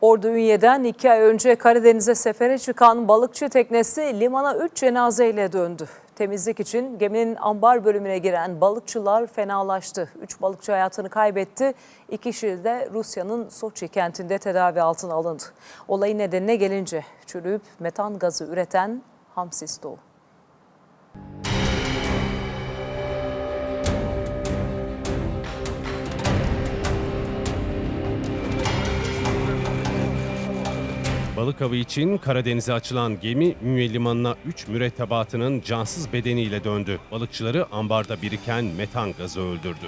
Ordu Ünye'den iki ay önce Karadeniz'e sefere çıkan balıkçı teknesi limana 3 cenazeyle döndü. Temizlik için geminin ambar bölümüne giren balıkçılar fenalaştı. 3 balıkçı hayatını kaybetti. İki kişi de Rusya'nın Soçi kentinde tedavi altına alındı. Olayın nedenine gelince çürüyüp metan gazı üreten hamsi stoğu. Balık avı için Karadeniz'e açılan gemi Ünye Limanı'na 3 mürettebatının cansız bedeniyle döndü. Balıkçıları ambarda biriken metan gazı öldürdü.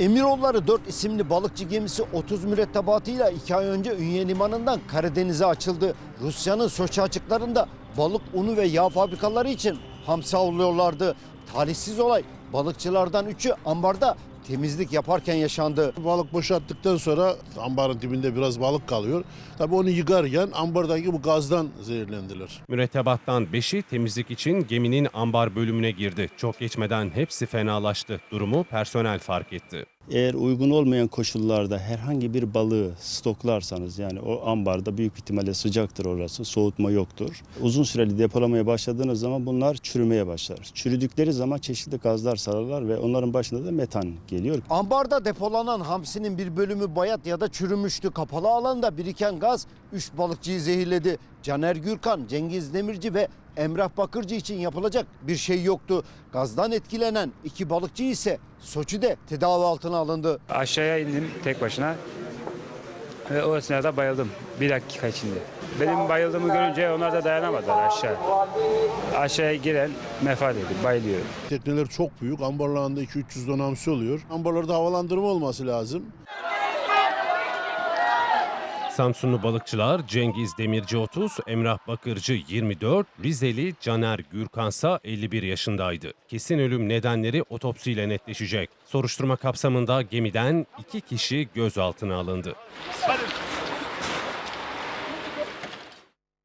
Emiroğulları 4 isimli balıkçı gemisi 30 mürettebatıyla 2 ay önce Ünye Limanı'ndan Karadeniz'e açıldı. Rusya'nın Soçi açıklarında balık unu ve yağ fabrikaları için hamsi avlıyorlardı. Talihsiz olay balıkçılardan 3'ü ambarda temizlik yaparken yaşandı. Balık boşalttıktan sonra ambarın dibinde biraz balık kalıyor. Tabii onu yıkarken ambardaki bu gazdan zehirlendiler. Mürettebattan 5'i temizlik için geminin ambar bölümüne girdi. Çok geçmeden hepsi fenalaştı. Durumu personel fark etti. Eğer uygun olmayan koşullarda herhangi bir balığı stoklarsanız yani o ambarda büyük ihtimalle sıcaktır orası, soğutma yoktur. Uzun süreli depolamaya başladığınız zaman bunlar çürümeye başlar. Çürüdükleri zaman çeşitli gazlar sararlar ve onların başında da metan geliyor. Ambarda depolanan hamsinin bir bölümü bayat ya da çürümüştü. Kapalı alanda biriken gaz 3 balıkçıyı zehirledi. Caner Gürkan, Cengiz Demirci ve Emrah Bakırcı için yapılacak bir şey yoktu. Gazdan etkilenen iki balıkçı ise Soçi'de tedavi altına alındı. Aşağıya indim tek başına ve o esnada bayıldım bir dakika içinde. Benim bayıldığımı görünce onlar da dayanamadılar aşağı. Aşağıya giren mefat edip bayılıyor. Tekneler çok büyük. Ambarlarında 2-300 ton oluyor. Ambarlarda havalandırma olması lazım. Samsunlu balıkçılar Cengiz Demirci 30, Emrah Bakırcı 24, Rizeli Caner Gürkansa 51 yaşındaydı. Kesin ölüm nedenleri otopsiyle netleşecek. Soruşturma kapsamında gemiden iki kişi gözaltına alındı. Hadi.